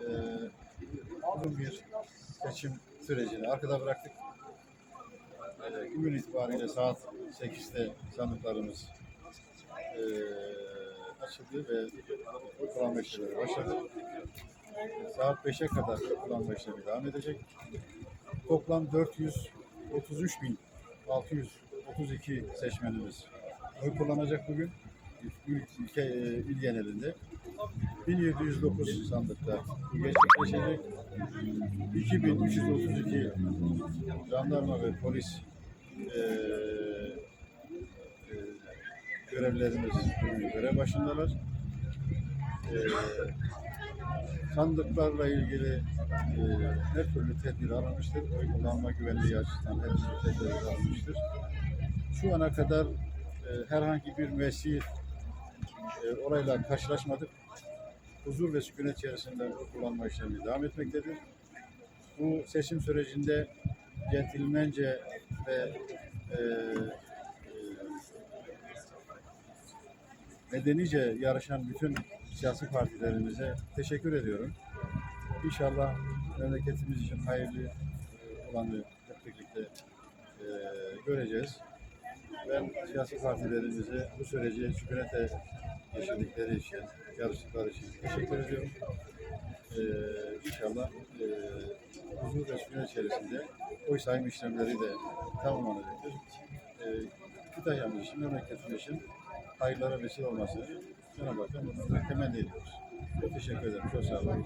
e, uzun bir seçim sürecini arkada bıraktık. E, bugün itibariyle saat 8'te sandıklarımız e, açıldı ve kullanma işlemleri başladı. Saat 5'e kadar kullanma işlemi devam edecek. Toplam 433.632 seçmenimiz oy kullanacak bugün. Ül- Ülke, il genelinde. 1709 sandıkta gerçekleşecek. 2332 jandarma ve polis e, e, görevlerimiz görev başındalar. E, sandıklarla ilgili e, her türlü tedbir alınmıştır. Oy kullanma güvenliği açısından her türlü tedbir alınmıştır. Şu ana kadar e, herhangi bir müessir e, orayla karşılaşmadık. Huzur ve sükunet içerisinde kullanma işlemi devam etmektedir. Bu seçim sürecinde centilmence ve e, e, medenice yarışan bütün siyasi partilerimize teşekkür ediyorum. İnşallah memleketimiz için hayırlı olanı hep birlikte e, göreceğiz. Ben siyasi partilerimize bu süreci sükunete geçirdikleri için, yarıştıkları için teşekkür ediyorum. Ee, inşallah e, huzur ve sükunet içerisinde oy sayım işlemleri de tamamlanacaktır. Ee, Kütahya'mız için, memleketimiz için hayırlara vesile olması Cenab-ı bundan temenni ediyoruz. Teşekkür ederim. Çok sağ olun.